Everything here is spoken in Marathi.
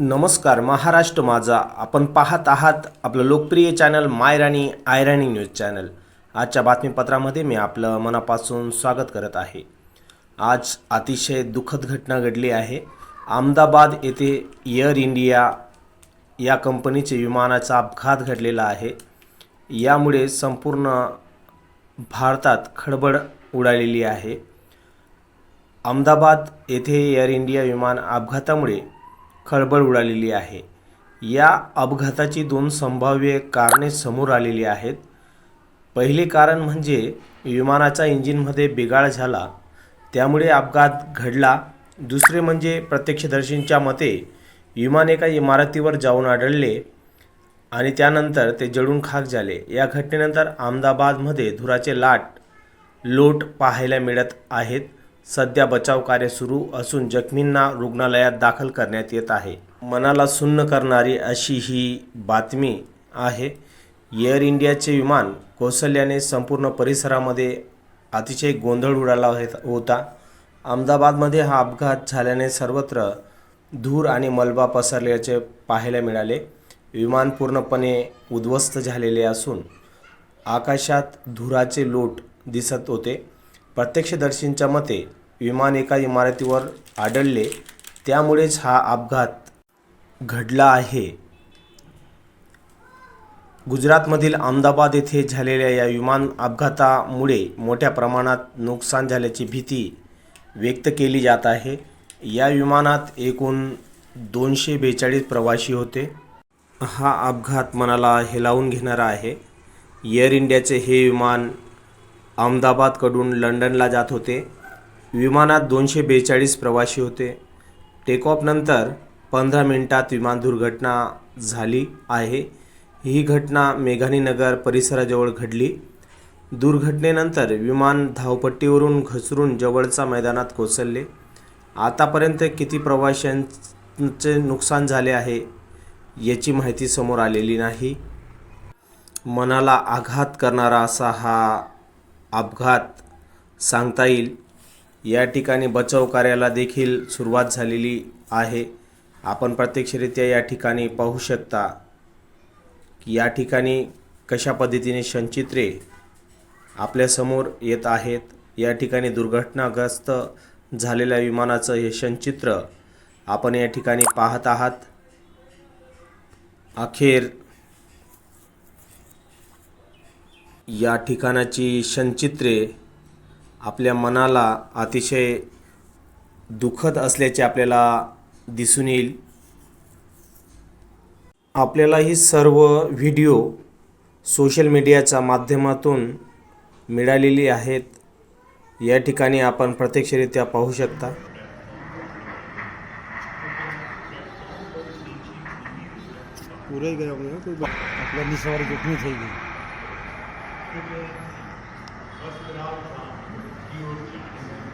नमस्कार महाराष्ट्र माझा. आपण पाहत आहात आपलं लोकप्रिय चॅनल मायराणी आयराणी न्यूज चॅनल. आजच्या बातमीपत्रामध्ये मी आपलं मनापासून स्वागत करत आहे. आज अतिशय दुःखद घटना घडली आहे. अहमदाबाद येथे एअर इंडिया या कंपनीचे विमानाचा अपघात घडलेला आहे. यामुळे संपूर्ण भारतात खळबळ उडालेली आहे. अहमदाबाद येथे एअर इंडिया विमान अपघातामुळे खळबळ उडालेली आहे. या अपघाताची दोन संभाव्य कारणे समोर आलेली आहेत. पहिले कारण म्हणजे विमानाचा इंजिनमध्ये बिघाड झाला त्यामुळे अपघात घडला. दुसरे म्हणजे प्रत्यक्षदर्शींच्या मते विमान एका इमारतीवर जाऊन आढळले आणि त्यानंतर ते जळून खाक झाले. या घटनेनंतर अहमदाबादमध्ये धुराचे लाट लोट पाहायला मिळत आहेत. सध्या बचाव कार्य सुरू असून जखमींना रुग्णालयात दाखल करण्यात येत आहे. मनाला सुन्न करणारी अशी ही बातमी आहे. एअर इंडियाचे विमान कोसळल्याने संपूर्ण परिसरामध्ये अतिशय गोंधळ उडाला होता. अहमदाबादमध्ये हा अपघात झाल्याने सर्वत्र धूर आणि मलबा पसरल्याचे पाहायला मिळाले. विमान पूर्णपणे उद्ध्वस्त झालेले असून आकाशात धुराचे लोट दिसत होते. प्रत्यक्षदर्शींच्या मते विमान एका इमारतीवर आढळले. त्यामुळेच हा अपघात घडला आहे. गुजरातमधील अहमदाबाद येथे झालेल्या या विमान अपघातामुळे मोठ्या प्रमाणात नुकसान झाल्याची भीती व्यक्त केली जात आहे. या विमानात एकूण दोनशे बेचाळीस प्रवासी होते. हा अपघात मनाला हेलावून घेणारा आहे. एअर इंडियाचे हे विमान अहमदाबादकडून लंडनला जात होते. विमानात दोनशे बेचाळीस प्रवासी होते. टेकऑफनंतर पंधरा मिनिटात विमान दुर्घटना झाली आहे. ही घटना मेघानीनगर परिसराजवळ घडली. दुर्घटनेनंतर विमान धावपट्टीवरून घसरून जवळच्या मैदानात कोसळले. आतापर्यंत किती प्रवाशांचे नुकसान झाले आहे याची माहिती समोर आलेली नाही. मनाला आघात करणारा असा हा अपघात सांगता येईल. या ठिकाणी बचाव कार्याला देखील सुरुवात झालेली आहे. आपण प्रत्यक्षरित्या या ठिकाणी पाहू शकता की या ठिकाणी कशा पद्धतीने संचित्रे आपल्यासमोर येत आहेत. या ठिकाणी दुर्घटनाग्रस्त झालेल्या विमानाचं हे संचित्र आपण या ठिकाणी पाहत आहात. अखेर या ठिकाणाची संचित्रे आपल्या मनाला अतिशय दुखद असल्याचे आपल्याला दिसून येईल. आपल्याला ही सर्व व्हिडिओ सोशल मीडियाच्या माध्यमातून मिळालेली आहेत. या ठिकाणी आपण प्रत्यक्षरित्या पाहू शकता. आपल्या निसावर जखमी हैं you.